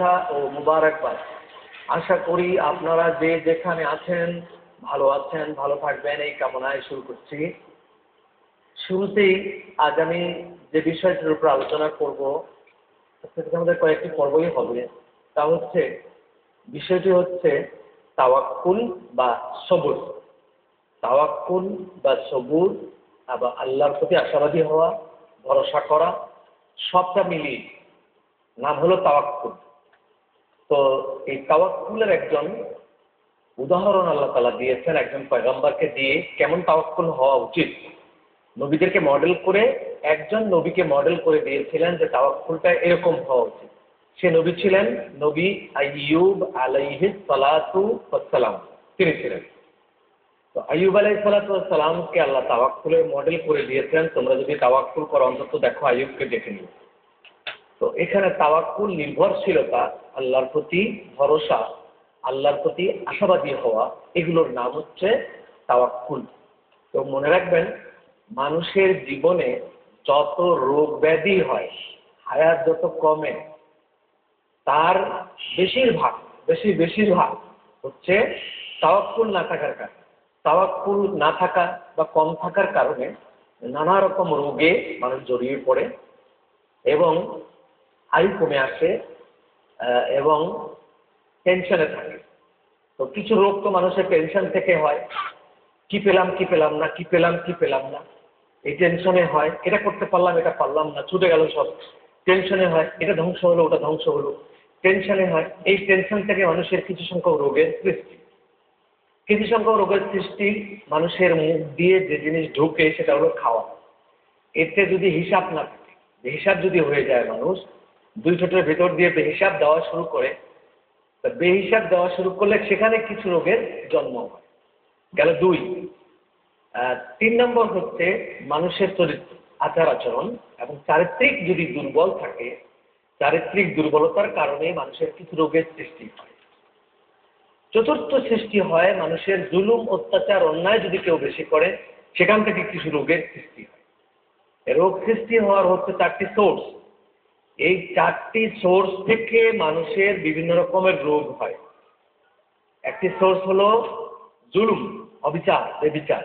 শুভেচ্ছা ও মুবারকবাদ। আশা করি আপনারা যে যেখানে আছেন, ভালো আছেন, ভালো থাকবেন, এই কামনায় শুরু করছি। শুরুতেই আজ আমি যে বিষয়টির উপর আলোচনা করব সেটা আমাদের কয়েকটি পর্বই হবে। তা হচ্ছে, বিষয়টি হচ্ছে তাওয়াক্কুল বা সবুর। তাওয়াক্কুল বা সবুর আবার আল্লাহর প্রতি আশাবাদী হওয়া, ভরসা করা, সবটা মিলিয়ে। নাম হলো তাওয়াক্কুল। তো এই তাওয়াক্কুলের একজন উদাহরণ আল্লাহ তালা দিয়েছেন, একজন পয়গম্বরকে দিয়ে কেমন তাওয়াক্কুল হওয়া উচিত? নবীদেরকে মডেল করে, একজন নবীকে মডেল করে দিয়েছিলেন যে তাওয়াক্কুলটা এরকম হওয়া উচিত। সে নবী ছিলেন নবী আইয়ুব আলাইহি সালাতু ওয়াসসালাম। তিনি ছিলেন। তো আইয়ুব আলাই সালাতামকে আল্লাহ তাওয়াক্কুলের মডেল করে দিয়েছেন। তোমরা যদি তাওয়াক্কুল করো, অন্তত দেখো আইয়ুবকে দেখে নিও। তো এখানে তাওয়াক্কুল নির্ভরশীলতা, আল্লাহর প্রতি ভরসা, আল্লাহর প্রতি আশাবাদী হওয়া, এগুলোর নাম হচ্ছে তাওয়াক্কুল। তো মনে রাখবেন, মানুষের জীবনে যত রোগ ব্যাধি হয়, হায়াত যত কমে, তার বেশিরভাগ, বেশি, বেশিরভাগ হচ্ছে তাওয়াক্কুল না থাকার কারণে। তাওয়াক্কুল না থাকা বা কম থাকার কারণে নানা রকম রোগে মানুষ জড়িয়ে পড়ে এবং আয়ু কমে আসে এবং টেনশনে থাকে। তো কিছু রোগ তো মানুষের টেনশন থেকে হয়। কি পেলাম কি পেলাম না, কি পেলাম কি পেলাম না। এই টেনশনে হয়। এটা করতে পারলাম, এটা পারলাম না, ছুটে গেল সব। টেনশনে হয়, এটা ধ্বংস হলো, ওটা ধ্বংস হলো। টেনশনে হয়। এই টেনশন থেকে মানুষের কিছু সংখ্যক রোগের সৃষ্টি। কিছু সংখ্যক রোগের সৃষ্টি মানুষের মুখ দিয়ে যে জিনিস ঢুকে সেটা হলো খাওয়া। এতে যদি হিসাব না থাকে, হিসাব যদি হয়ে যায় মানুষ দুই ঠোঁটের ভেতর দিয়ে বেহিসাব দেওয়া শুরু করে। তা বেহিসাব দেওয়া শুরু করলে সেখানে কিছু রোগের জন্ম হয়। গেল দুই। তিন নম্বর হচ্ছে মানুষের চরিত্র, আচার আচরণ এবং চারিত্রিক যদি দুর্বল থাকে, চারিত্রিক দুর্বলতার কারণে মানুষের কিছু রোগের সৃষ্টি হয়। চতুর্থ সৃষ্টি হয় মানুষের জুলুম, অত্যাচার, অন্যায় যদি কেউ বেশি করে, সেখান থেকে কিছু রোগের সৃষ্টি হয়। রোগ সৃষ্টি হওয়ার হচ্ছে চারটি সোর্স এই চারটি সোর্স থেকে মানুষের বিভিন্ন রকমের রোগ হয়। একটি সোর্স হলো জুলুম, অবিচার, বেবিচার,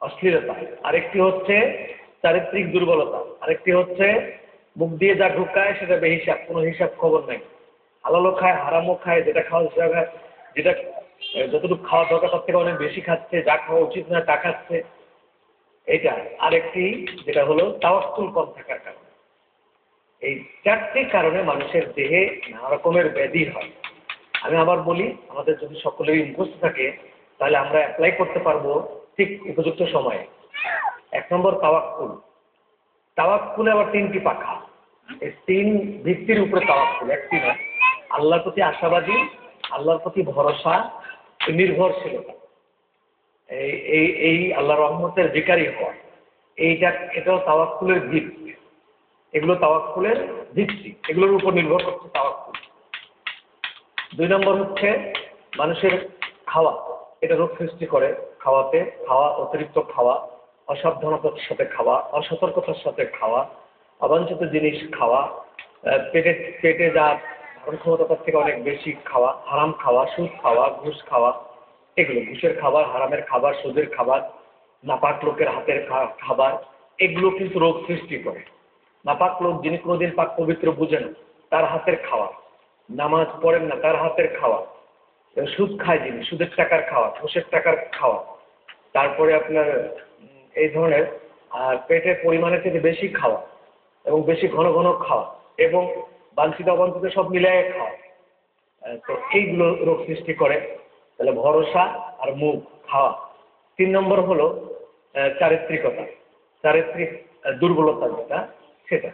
অশ্লীলতা। আরেকটি হচ্ছে চারিত্রিক দুর্বলতা। আরেকটি হচ্ছে মুখ দিয়ে যা ঢুকায় সেটা বেহিসাব, কোনো হিসাব খবর নাই। হালালও খায়, হারামও খায়, যেটা খাওয়া খায় যেটা যতটুকু খাওয়া দরকার তার থেকে অনেক বেশি খাচ্ছে, যা খাওয়া উচিত না তা খাচ্ছে। এটা আরেকটি যেটা হলো তাওয়াক্কুল কম থাকার কারণে। এই চারটি কারণে মানুষের দেহে নানা রকমের ব্যাধি হয়। আমি আবার বলি, আমাদের যদি সকলেরই মুখস্থ থাকে, তাহলে আমরা অ্যাপ্লাই করতে পারব ঠিক উপযুক্ত সময়ে। এক নম্বর তাওয়াক্কুল। তাওয়াক্কুলে আবার তিনটি পাখা। এই তিন ভিত্তির উপরে তাওয়াক্কুল। একটি নয় আল্লাহর প্রতি আশাবাদী, আল্লাহর প্রতি ভরসা নির্ভরশীলতা। এই এই এই আল্লাহ রহমতের ভিকারি হওয়া। এইটা, এটাও তাওয়াক্কুলের ভিত্তি এগুলো তাওয়াক্কুলের ভিত্তি, এগুলোর উপর নির্ভর করছে তাওয়াক্কুল দুই নম্বর হচ্ছে মানুষের খাওয়া, এটা রোগ সৃষ্টি করে খাওয়াতে, খাওয়া, অতিরিক্ত খাওয়া, অসাবধানতার সাথে খাওয়া, অসতর্কতার সাথে খাওয়া, অবাঞ্ছিত জিনিস খাওয়া পেটে পেটে যা ধারণ ক্ষমতা থেকে অনেক বেশি খাওয়া, হারাম খাওয়া, সুদ খাওয়া, ঘুষ খাওয়া, এগুলো ঘুষের খাবার, হারামের খাবার, সুদের খাবার, নাপাক লোকের হাতের খাবার, এগুলো কিন্তু রোগ সৃষ্টি করে। নাপাক লোক যিনি কোনোদিন পাক পবিত্র বুঝেন, তার হাতের খাওয়া। নামাজ পড়েন না, তার হাতের খাওয়া। সুদ খায় যিনি, সুদের টাকার খাওয়া, ঘুষের টাকার খাওয়া। তারপরে আপনার এই ধরনের, আর পেটের পরিমাণের থেকে বেশি খাওয়া এবং বেশি ঘন ঘন খাওয়া এবং বাঞ্ছিত অবাঞ্ছিত সব মিলিয়ে খাওয়া। তো এইগুলো রোগ সৃষ্টি করে। তাহলে ভরসা আর মুখ খাওয়া। তিন নম্বর হলো চারিত্রিকতা। চারিত্রিক দুর্বলতা যেটা সেটা।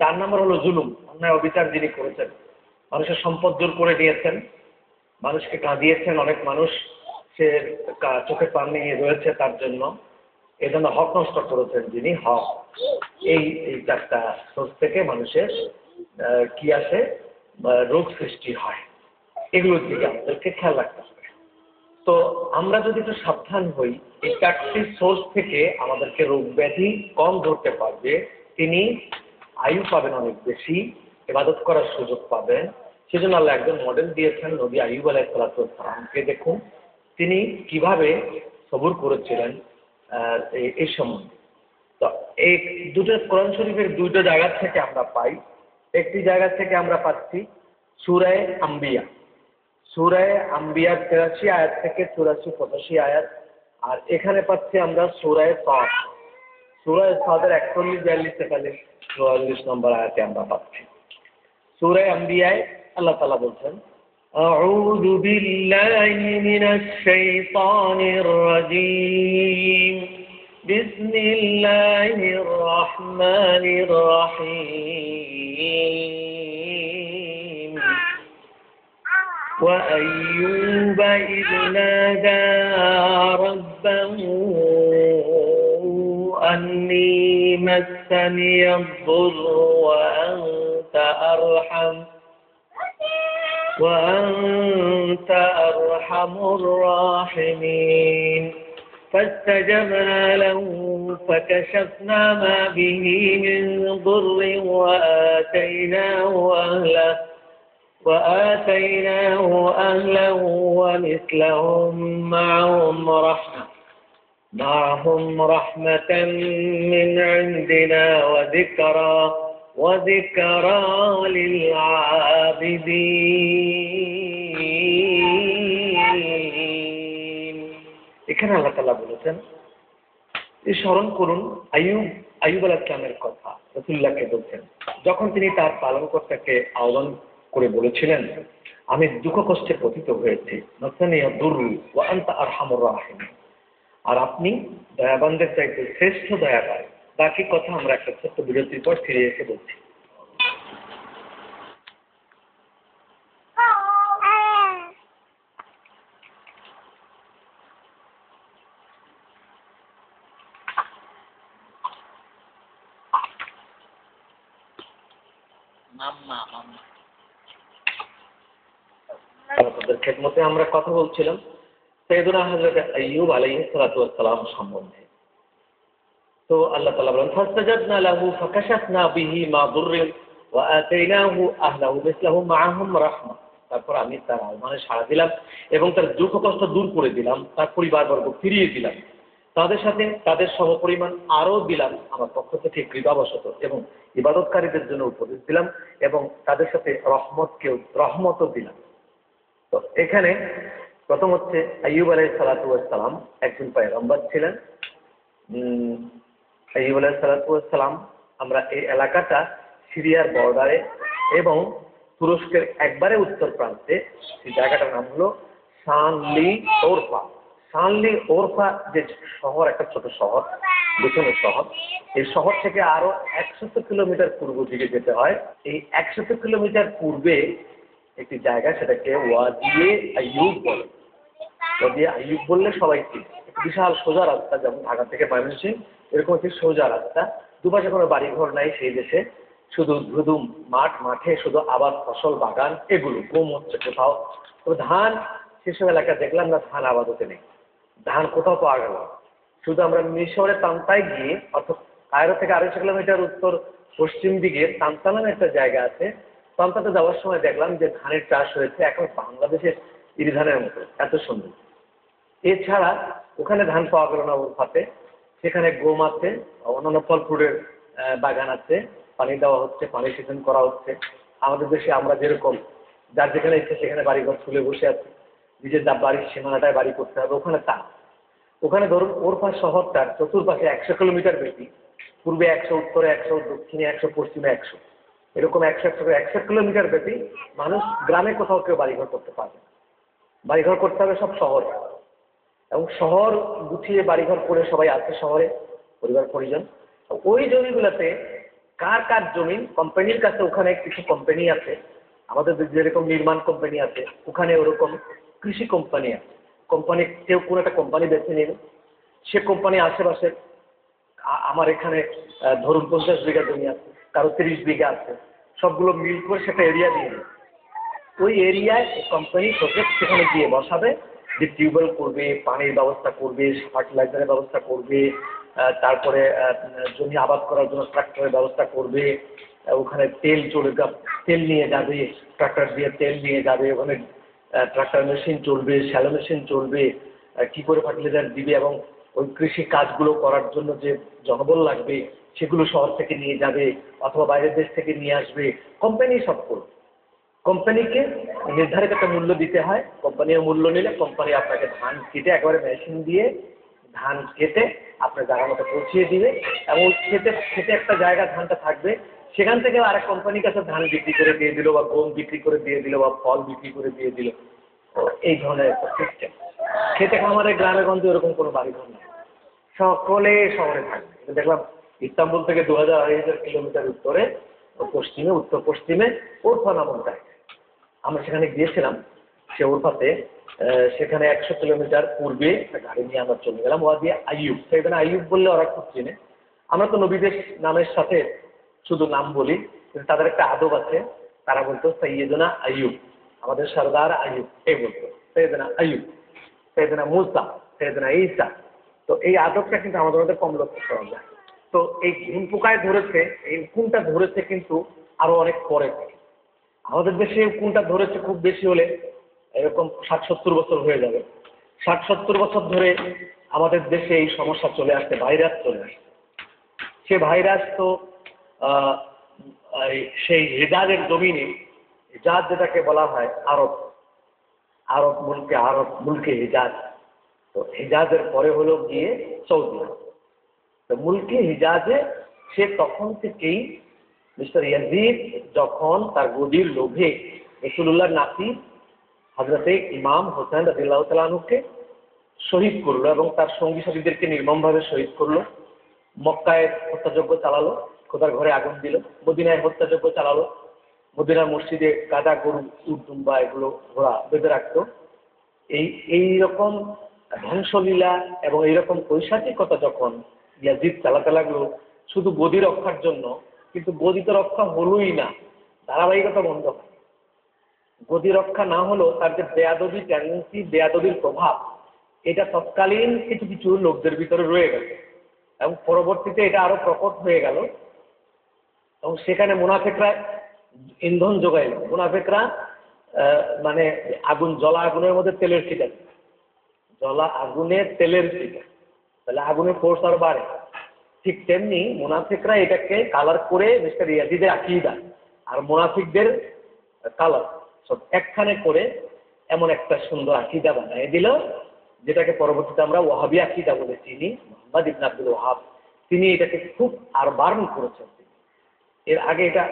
চার নম্বর হলো জুলুম। অন্যায় অবিচার যিনি করেছেন, মানুষের সম্পদ দূর করে নিয়েছেন মানুষকে কাঁদিয়েছেন অনেক মানুষ, সে চোখে পানি রয়েছে তার জন্য। এই জন্য হক নষ্ট করেছেন যিনি, হক। এই এই চারটা সোর্স থেকে মানুষের কি আসে? রোগ সৃষ্টি হয়। এগুলোর দিকে আমাদেরকে খেয়াল রাখতে হবে। তো আমরা যদি একটু সাবধান হই, এই চারটি সোর্স থেকে আমাদেরকে রোগ ব্যাধি কম ধরতে পারবে। তিনি আয়ু পাবেন অনেক বেশি এবাদত করার সুযোগ পাবেন। সেজন্য আল্লাহ একজন মডেল দিয়েছেন, নবী আইব আলাইসালামকে দেখুন। তিনি কীভাবে সবুর করেছিলেন এই- সময় তো এই দুটো কোরআন শরীফের দুটো জায়গা থেকে আমরা পাই। একটি জায়গা থেকে আমরা পাচ্ছি সুরায় আম্বিয়া। সুরায় আম্বিয়ার তেরাশি আয়াত থেকে চুরাশি পঁচাশি আয়াত। আর এখানে পাচ্ছি আমরা সুরায় সাদ সুরায় সাদের একচল্লিশ বিয়াল্লিশ তেতাল্লিশ চুয়াল্লিশ নম্বর আয়াতে আমরা পাচ্ছি সুরায় আম্বিয়ায় আল্লাহ তালা বলছেন أعوذ بالله من الشيطان الرجيم بسم الله الرحمن الرحيم وأيوب إذ نادى ربه أني مسني الضر وأنت أرحم وأنت أرحم الراحمين. فاستجبنا له فكشفنا ما به من ضر وآتيناه أهله وآتيناه أهله ومثلهم معهم رحمة. معهم رحمة من عندنا وذكرى وذكرى للعابدين এখানে আল্লাহ তাআলা বলেছেন এই স্মরণ করুন আইয়ুব আইয়ুব আলাহ ইসলামের কথা রসুল্লাহকে বলছেন যখন তিনি তার পালনকর্তাকে আহ্বান করে বলেছিলেন আমি দুঃখ কষ্টে পতিত হয়েছি নসানিয়া দুরু ও আন্তা আর হামর রাহিম আর আপনি দয়াবানদের চাইতে শ্রেষ্ঠ দয়াবান। বাকি কথা আমরা একটা ছোট্ট বিরতির পর ফিরে এসে বলছি। আপনাদের খেদমতে আমরা কথা বলছিলাম। সৈয়দুনা হজরত আইয়ুব আলাইহি সালাতু ওয়াসসালাম সম্বন্ধে। তো আল্লাহ তাআলা বলেন, ফাস্তাজাবনা লাহু ফাকাশাফনা বিহি মা দুররিন ওয়া আতাইনাহু আহলাহু মিসলাহু মাআহুম রাহমা তারপর আমি তার আহ্বানে সাড়া দিলাম এবং তার দুঃখ কষ্ট দূর করে দিলাম, তার পরিবারবর্গ ফিরিয়ে দিলাম। তাদের সাথে তাদের সমপরিমাণ আরও দিলাম, আমার পক্ষ থেকে কৃপাবশত এবং ইবাদতকারীদের জন্য উপদেশ দিলাম এবং তাদের সাথে রহমতকেও, রহমতও দিলাম। তো এখানে প্রথম হচ্ছে আইয়ুব আলাই সালাতাম একজন পয়গম্বর ছিলেন। উম, আইয়ুব আলাই সালাতাম আমরা এই এলাকাটা সিরিয়ার বর্ডারে এবং তুরস্কের একবারে উত্তর প্রান্তে সেই জায়গাটার নাম হলো সানলি ওরফা। সানলি ওরফা যে শহর একটা ছোট শহর পেছনের শহর এই শহর থেকে আরও একশত কিলোমিটার পূর্ব দিকে যেতে হয়। এই একশত কিলোমিটার পূর্বে একটি জায়গা সেটাকে ওয়াদিয়ে আইয়ুব বলে। ওয়াদিয়ে আইয়ুব বললে সবাই একটা বিশাল সোজা রাস্তা যেমন ঢাকা থেকে ময়মনসিংহ, এরকম একটি সোজা রাস্তা। দুপাশে কোনো বাড়িঘর নাই সেই দেশে। শুধু শুধু মাঠ, মাঠে শুধু আবাদ ফসল, বাগান, এগুলো। গম হচ্ছে কোথাও। তো ধান, সেসব এলাকা দেখলাম না ধান আবাদ হতে নেই। ধান কোথাও পাওয়া গেল শুধু আমরা মিশরে তান্তায় গিয়ে, অর্থাৎ কায়রো থেকে আড়াইশো কিলোমিটার উত্তর পশ্চিম দিকে তান্তা নামে একটা জায়গা আছে। তান্তাতে যাওয়ার সময় দেখলাম যে ধানের চাষ হয়েছে এখন বাংলাদেশের ইরি ধানের মতো। এত সুন্দর। এছাড়া ওখানে ধান পাওয়া গেল না ওর ফাতে সেখানে গম আছে, অন্যান্য ফল ফ্রুটের বাগান আছে। পানি দেওয়া হচ্ছে, পানি সেচন করা হচ্ছে। আমাদের দেশে আমরা যেরকম, যার যেখানে ইচ্ছে সেখানে বাড়িঘর তুলে বসে আছি। নিজের বাড়ির সীমানাটায় বাড়ি করতে হবে, ওখানে তা। ওখানে ধরুন, ওর ওরফা শহরটার চতুর্পাশে একশো কিলোমিটার বেশি। পূর্বে একশো, উত্তরে একশো, দক্ষিণে একশো, পশ্চিমে একশো। এরকম একশো একশো একশো কিলোমিটার ব্যাপী মানুষ গ্রামে কোথাও কেউ বাড়িঘর করতে পারবে। বাড়িঘর করতে হবে সব শহরে। এবং শহর গুছিয়ে বাড়িঘর করে সবাই আছে শহরে, পরিবার, পরিজন। ওই জমিগুলোতে কার কার জমি? কোম্পানির কাছে ওখানে কিছু কোম্পানি আছে। আমাদের যেরকম নির্মাণ কোম্পানি আছে, ওখানে ওরকম কৃষি কোম্পানি আছে। কোম্পানি কেউ কোনো একটা কোম্পানি বেছে নিল। সে কোম্পানি আশেপাশে আমার এখানে ধরুন পঞ্চাশ বিঘা জমি আছে, কারও তিরিশ বিঘা আছে। সবগুলো মিল করে সেটা এরিয়া দিয়ে। ওই এরিয়ায় কোম্পানি সেখানে গিয়ে বসাবে। যে টিউবওয়েল করবে, পানির ব্যবস্থা করবে ফার্টিলাইজারের ব্যবস্থা করবে তারপরে জমি আবাদ করার জন্য ট্রাক্টরের ব্যবস্থা করবে ওখানে তেল চলে তেল নিয়ে যাবে ট্রাক্টর দিয়ে তেল নিয়ে যাবে, ওখানে ট্রাক্টর মেশিন চলবে শ্যালো মেশিন চলবে কি করে ফার্টিলাইজার দিবে এবং ওই কৃষি কাজগুলো করার জন্য যে জনবল লাগবে, সেগুলো শহর থেকে নিয়ে যাবে অথবা বাইরের দেশ থেকে নিয়ে আসবে কোম্পানি সব করবে। কোম্পানিকে নির্ধারিত একটা মূল্য দিতে হয়। কোম্পানির মূল্য নিলে কোম্পানি আপনাকে ধান কেটে একেবারে মেশিন দিয়ে ধান কেটে আপনার জায়গা মতো পৌঁছিয়ে দিবে এবং খেতে খেতে একটা জায়গা ধানটা থাকবে, সেখান থেকে আরেক কোম্পানির কাছে ধান বিক্রি করে দিয়ে দিল বা গম বিক্রি করে দিয়ে দিল বা ফল বিক্রি করে দিয়ে দিল। এই ধরনের একটা সিস্টেম খেতে খামারে গ্রামে গঞ্জে এরকম কোনো বাড়ি ঘর নেই। সকলে শহরে থাকবে। দেখলাম ইস্তাম্বুল থেকে দু হাজার আড়াই হাজার কিলোমিটার উত্তরে পশ্চিমে উত্তর পশ্চিমে ওরফা নামক জায়গা আমরা সেখানে গিয়েছিলাম সে আহ, সেখানে একশো কিলোমিটার পূর্বে গাড়ি নিয়ে আমরা চলে গেলাম ওয়া দিয়ে আইয়ুব। সেখানে আইয়ুব বললে ওরা খুব চেনে। আমরা তো নবীদের নামের সাথে শুধু নাম বলি কিন্তু তাদের একটা আদব আছে। তারা বলতো সৈয়দনা আইয়ুব। আমাদের সর্দার আইয়ুব এই বলতো সৈয়দনা আইয়ুব। সৈয়দনা মুসা। সৈয়দনা ঈসা। তো এই আদবটা কিন্তু আমাদের মধ্যে কম লক্ষ্য করা যায়। তো এই ঘুম পোকায় ধরেছে এই ঘুমটা ধরেছে কিন্তু আরও অনেক পরে। আমাদের দেশে কোনটা ধরেছে খুব বেশি হলে এরকম ষাট সত্তর বছর হয়ে যাবে। ষাট সত্তর বছর ধরে আমাদের দেশে এই সমস্যা চলে আসছে, ভাইরাস চলে আসছে। সে ভাইরাস তো সেই হেজাজের জমিনে হেজাজ যেটাকে বলা হয় আরব আরব মুলকে আরব মুলকে হিজাজ তো হিজাজের পরে হলো গিয়ে সৌদি আরব। তো মুলকে হিজাজে সে তখন থেকেই মিস্টার ইয়াজিদ যখন তার গদির লোভে রসুল্লাহ নাতি হজরতে ইমাম হোসেন রাজিল্লাহ তালুকে শহীদ করল এবং তার সঙ্গী সাথীদেরকে নির্মমভাবে শহীদ করল, মক্কায় হত্যাযজ্ঞ চালালো, খোদার ঘরে আগুন দিল, মদিনায় হত্যাযজ্ঞ চালালো, মদিনার মসজিদে গাদা গরু উর্দুম্বা এগুলো ঘোড়া বেঁধে রাখতো। এই এই রকম ধ্বংসলীলা এবং এইরকম পৈশাচিকতা যখন ইয়াজিদ চালাতে লাগল, শুধু গদি রক্ষার জন্য কিন্তু গদি তো রক্ষা হলোই না। ধারাবাহিকতা বন্ধ গদি রক্ষা না হলেও তার যে বেয়াদবি টেন্ডেন্সি বেয়াদবির প্রভাব, এটা তৎকালীন কিছু কিছু লোকদের ভিতরে রয়ে গেল এবং পরবর্তীতে এটা আরও প্রকট হয়ে গেল। এবং সেখানে মুনাফেকরা ইন্ধন যোগাইল। মুনাফেকরা মানে আগুন, জলা আগুনের মধ্যে তেলের ছিটা। জ্বলা আগুনে তেলের ছিটা তাহলে আগুনের ফোর্স আর বাড়ে। ঠিক তেমনি মুনাফিকরা এটাকে কালার করে মিস্টার ইয়াজিদের আকিদা আর মোনাফিকদের কালার সব একখানে করে এমন একটা সুন্দর আকিদা বানিয়ে দিল, যেটাকে পরবর্তীতে আমরা ওয়াহাবি আকিদা বলে চিনি, মোহাম্মদ ইবন আব্দুল ওয়াহাব। তিনি এটাকে খুব আর বারণ করেছেন এর আগে এটা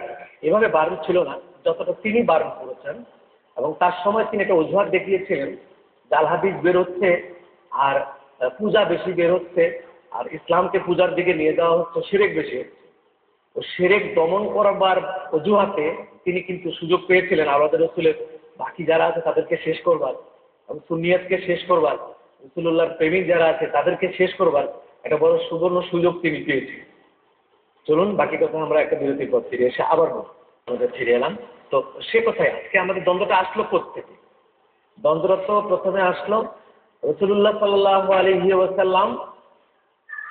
এভাবে বারণ ছিল না, যতটা তিনি বারণ করেছেন। এবং তার সময় তিনি একটা অজুহাত দেখিয়েছিলেন, জাল হাদিস বের হচ্ছে আর পূজা বেশি বের হচ্ছে। আর ইসলামকে পূজার দিকে নিয়ে যাওয়া হচ্ছে সেরেক বেশি। হচ্ছে তো সেরেক দমন করবার অজুহাতে তিনি কিন্তু সুযোগ পেয়েছিলেন আলাদা রসুলের বাকি যারা আছে তাদেরকে শেষ করবার এবং সুনিয়াতকে শেষ করবার রসুল্লাহর প্রেমিক যারা আছে তাদেরকে শেষ করবার একটা বড় সুবর্ণ সুযোগ তিনি পেয়েছেন। চলুন, বাকি কথা আমরা একটা বিরতির পর ফিরে এসে আবার আমাদের ফিরে এলাম। তো সে কথায় আজকে আমাদের দ্বন্দ্বটা আসলো থেকে দ্বন্দ্বটা তো প্রথমে আসলো রসুল্লাহ সাল্লাহ আলহি ওয়াসাল্লাম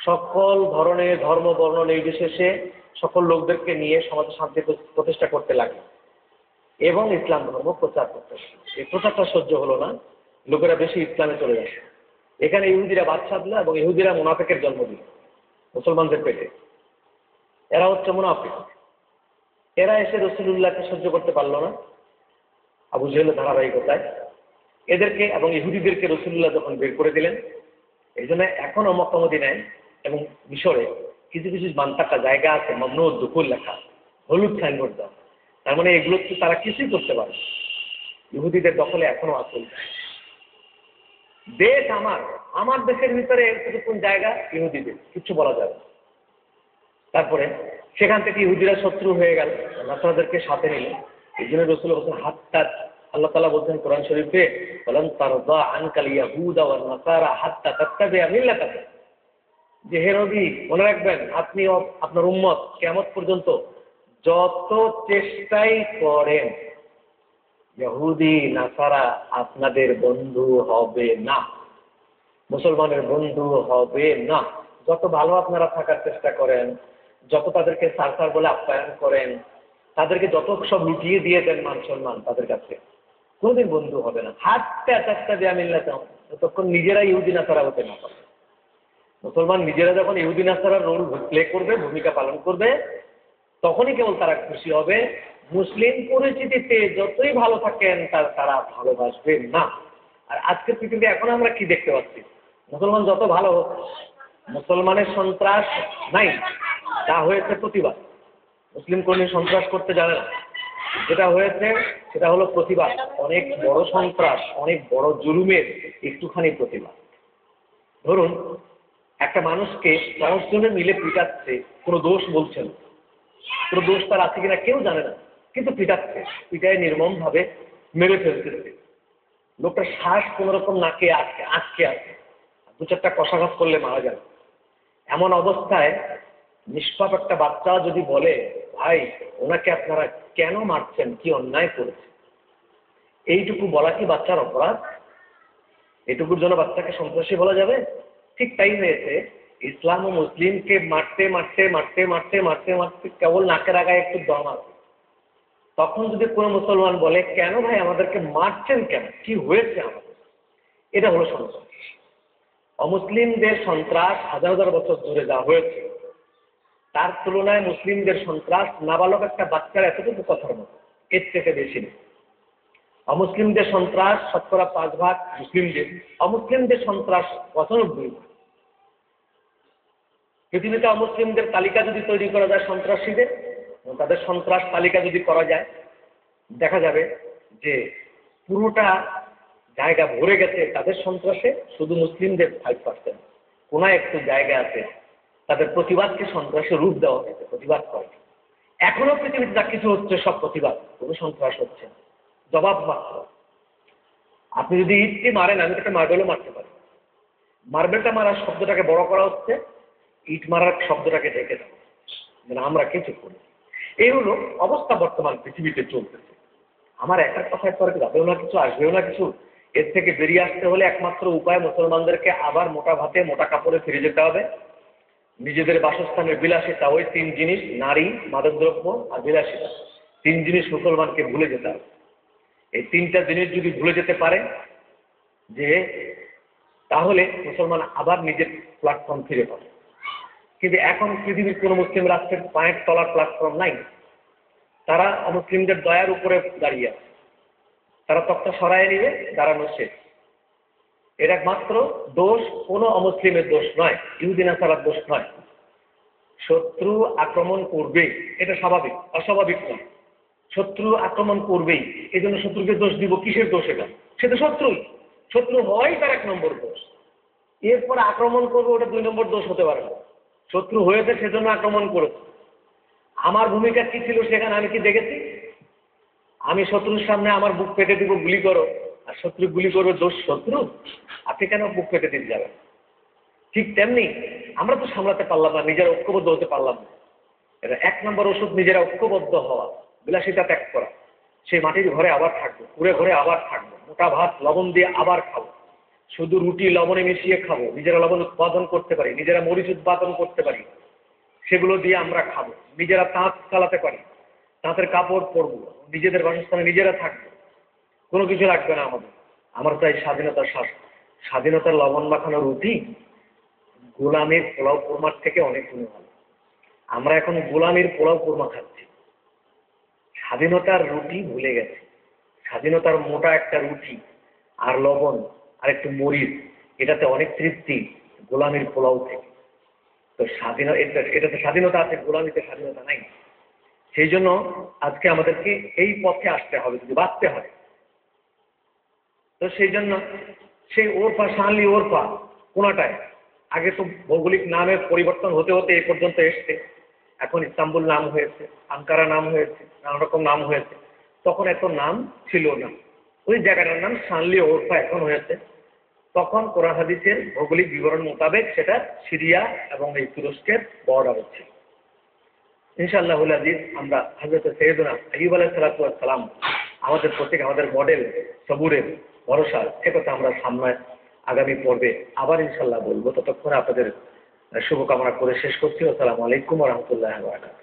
সকল ধরনের ধর্ম, বর্ণ, নির্বিশেষে সকল লোকদেরকে নিয়ে সমাজে শান্তি প্রতিষ্ঠা করতে লাগল এবং ইসলাম ধর্ম প্রচার করতে এই প্রচারটা সহ্য হলো না। লোকেরা বেশি ইসলামে চলে গেছে এখানে ইহুদিরা বাচ্চা দিল এবং ইহুদিরা মুনাফেকের জন্ম দিল, মুসলমানদের পেটে। এরা হচ্ছে মুনাফিক। এরা এসে রসুল্লাহকে সহ্য করতে পারল না। আবু জেহেলের ধারাবাহিকতায়। এদেরকে এবং ইহুদিদেরকে রসুল্লাহ যখন বের করে দিলেন, এই জন্য এখনও মক্কামদিনায় এবং মিশরে কিছু কিছু মান্তাকা জায়গা আছে, মমনু দুকুল লেখা, হলুদ সাইনবোর্ড দেওয়া। তার মানে এগুলো তো তারা কিছুই করতে পারে ইহুদিদের দখলে এখনও আসল দেশ আমার আমার দেশের ভিতরে কোন জায়গা ইহুদিদের কিছু বলা যাবে। তারপরে সেখান থেকে ইহুদিরা শত্রু হয়ে গেল। নাসারাদেরকে সাথে নিল। এই জন্য রসুল বলছেন, হাত্তা আল্লাহ তালা বলছেন কোরআন শরীফে বলেন তার বা আনকাল ইয়াহুদা ওয়া নাসারা হাত্তা তাত্তাবে মিল্লাতাকে যে, হে নবী মনে রাখবেন, আপনি আপনার উম্মত কেমন পর্যন্ত যত চেষ্টাই করেন, ইহুদি, নাসারা আপনাদের বন্ধু হবে না। মুসলমানের বন্ধু হবে না। যত ভালো আপনারা থাকার চেষ্টা করেন, যত তাদেরকে সারসার বলে আপ্যায়ন করেন, তাদেরকে যত সব লুটিয়ে দিয়ে দেন মান সম্মান তাদের কাছে, কোনোদিন বন্ধু হবে না। হাতটা চারটা দেয়া মিল্লা চাও ততক্ষণ নিজেরা ইহুদিন আসারা হতে না পারে মুসলমান নিজেরা যখন ইহুদিন আসারার রোল প্লে করবে, ভূমিকা পালন করবে, তখনই কেবল তারা খুশি হবে। মুসলিম পরিচিতিতে যতই ভালো থাকেন, তার তারা ভালোবাসবে না। আর আজকের পৃথিবীতে এখন আমরা কি দেখতে পাচ্ছি? মুসলমান যত ভালো মুসলমানের সন্ত্রাস নাই। তা হয়েছে প্রতিবাদ। মুসলিম কর্মী সন্ত্রাস করতে জানে না। যেটা হয়েছে, সেটা হলো প্রতিবাদ। অনেক বড় সন্ত্রাস, অনেক বড় জুলুমের একটুখানি প্রতিবাদ। ধরুন একটা মানুষকে দশ জনে মিলে পিটাচ্ছে, কোনো দোষ বলছেন কোনো দোষ তার আছে কিনা কেউ জানে না, কিন্তু পিটাচ্ছে। পিটায় নির্মমভাবে মেরে ফেলতেছে লোকটার শ্বাস কোনো রকম নাকে আটকে আটকে আছে। দু চারটা কষাঘাত করলে মারা যাবে। এমন অবস্থায় নিষ্পাপ একটা বাচ্চা যদি বলে, ভাই, ওনাকে আপনারা কেন মারছেন? কি অন্যায় করেছে এইটুকু বলা কি বাচ্চার অপরাধ? এটুকুর জন্য বাচ্চাকে সন্ত্রাসী বলা যাবে? ঠিক তাই হয়েছে ইসলাম ও মুসলিমকে মারতে মারতে মারতে মারতে মারতে মারতে কেবল নাকের আগায় একটু দম আছে। তখন যদি কোনো মুসলমান বলে, কেন ভাই আমাদেরকে মারছেন কেন? কি হয়েছে আমাদের? এটা হলো সন্ত্রাস। অমুসলিমদের সন্ত্রাস হাজার হাজার বছর ধরে যা হয়েছে, তার তুলনায় মুসলিমদের সন্ত্রাস নাবালক একটা বাচ্চার এতটুকু কথার মতো, এর থেকে বেশি নেই অমুসলিমদের সন্ত্রাস শতকরা পাঁচ ভাগ মুসলিমদের। অমুসলিমদের সন্ত্রাস পঁচানব্বই ভাগ। পৃথিবীতে অমুসলিমদের তালিকা যদি তৈরি করা যায় সন্ত্রাসীদের তাদের সন্ত্রাস তালিকা যদি করা যায়, দেখা যাবে যে পুরোটা জায়গা ভরে গেছে তাদের সন্ত্রাসে, শুধু মুসলিমদের ফাইভ পার্সেন্ট কোনো একটু জায়গা আছে, তাদের প্রতিবাদকে সন্ত্রাসে রূপ দেওয়া হয়েছে, প্রতিবাদ করে এখনও পৃথিবীতে যা কিছু হচ্ছে, সব প্রতিবাদ, কোনো সন্ত্রাস হচ্ছে জবাব মাত্র। আপনি যদি ইটটি মারেন, আমি তাকে মার্বেলও মারতে পারি। মার্বেলটা মারার শব্দটাকে বড় করা হচ্ছে ইট মারার শব্দটাকে ঢেকে দেওয়া মানে আমরা কিছু করি। এই হলো অবস্থা বর্তমান পৃথিবীতে চলতেছে। আমার একার কথায় পরে যাবেও না কিছু, আসবেও না কিছু। এর থেকে বেরিয়ে আসতে হলে একমাত্র উপায় মুসলমানদেরকে আবার মোটা ভাতে, মোটা কাপড়ে ফিরে যেতে হবে। নিজেদের বাসস্থানের বিলাসিতা, ওই তিন জিনিস, নারী, মাদকদ্রব্য আর বিলাসিতা। তিন জিনিস মুসলমানকে ভুলে যেতে হবে। এই তিনটা জিনিস যদি ভুলে যেতে পারে, যে তাহলে মুসলমান আবার নিজের প্ল্যাটফর্ম ফিরে পাবে। কিন্তু এখন পৃথিবীর কোনো মুসলিম রাষ্ট্রের পায়ের তলার প্ল্যাটফর্ম নাই। তারা অমুসলিমদের দয়ার উপরে দাঁড়িয়ে আছে। তারা তক্তা সরাই নিবে, দাঁড়ানো শেষ। এটা একমাত্র দোষ কোনো অমুসলিমের দোষ নয় ইহুদিন আসারার দোষ নয়। শত্রু আক্রমণ করবেই, এটা স্বাভাবিক, অস্বাভাবিক নয় শত্রু আক্রমণ করবেই এই জন্য শত্রুকে দোষ দিব, কিসের দোষ এটা? সে তো শত্রুই। শত্রু হওয়াই তার এক নম্বর দোষ। এরপর আক্রমণ করবে, ওটা দুই নম্বর দোষ হতে পারে না। শত্রু হয়েছে সেজন্য আক্রমণ করেছে। আমার ভূমিকা কি ছিল সেখানে আমি কি দেখেছি? আমি শত্রুর সামনে আমার বুক পেটে দিব, গুলি করো। আর শত্রু গুলি করবে, দোষ শত্রু? আপনি কেন বুক পেটে দিতে যাবেন? ঠিক তেমনি আমরা তো সামলাতে পারলাম না, নিজেরা ঐক্যবদ্ধ হতে পারলাম না। এটা এক নম্বর ওষুধ, নিজেরা ঐক্যবদ্ধ হওয়া, বিলাসিতা ত্যাগ করা। সেই মাটির ঘরে আবার থাকব কুড়ে ঘরে আবার থাকব, মোটা ভাত, লবণ দিয়ে আবার খাব। শুধু রুটি, লবণে মিশিয়ে খাব, নিজেরা লবণ উৎপাদন করতে পারি, নিজেরা মরিচ উৎপাদন করতে পারি, সেগুলো দিয়ে আমরা খাব। নিজেরা তাঁত চালাতে পারি, তাঁতের কাপড় পরবো, নিজেদের বাসস্থানে নিজেরা থাকব। কোনো কিছু লাগবে না আমাদের। আমার তাই স্বাধীনতার শ্বাস। স্বাধীনতার লবণ মাখানো রুটি, গোলামের পোলাও কোরমার থেকে অনেক গুণে ভালো। আমরা এখন গোলামের পোলাও কোরমা খাচ্ছি। স্বাধীনতার রুটি ভুলে গেছে। স্বাধীনতার মোটা একটা রুটি আর লবণ আর একটু মরিচ, এটাতে অনেক তৃপ্তি গোলামির পোলাও থেকে। তো স্বাধীনতা এটা এটাতে স্বাধীনতা আছে, গোলামিতে স্বাধীনতা নাই। সেই জন্য আজকে আমাদেরকে এই পথে আসতে হবে, যদি বাঁচতে হয়। তো সেই জন্য সেই ওরফা, শানলি ওরফা কোনাটায়, আগে তো ভৌগোলিক নামের পরিবর্তন হতে হতে এই পর্যন্ত এসছে। এখন ইস্তাম্বুল নাম হয়েছে, আঙ্কারা নাম হয়েছে নানা রকম নাম হয়েছে। তখন এত নাম ছিল না। ওই জায়গাটার নাম শানলি ওরফা এখন হয়েছে। তখন কোরআন হাদিসের ভৌগোলিক বিবরণ মোতাবেক সেটা সিরিয়া এবং এই তুরস্কের বর্ডার হচ্ছে। ইনশাআল্লাহুল আজিজ, আমরা হজরত সৈয়দনা আইব আলাহ সালাম, আমাদের প্রত্যেক আমাদের মডেল সবুরের ভরসা সে কথা আমরা সামনে আগামী পর্বে আবার ইনশাল্লাহ বলব। ততক্ষণে আপনাদের শুভকামনা করে শেষ করছি। আসসালামু আলাইকুম রহমতুল্লাহ বারকাত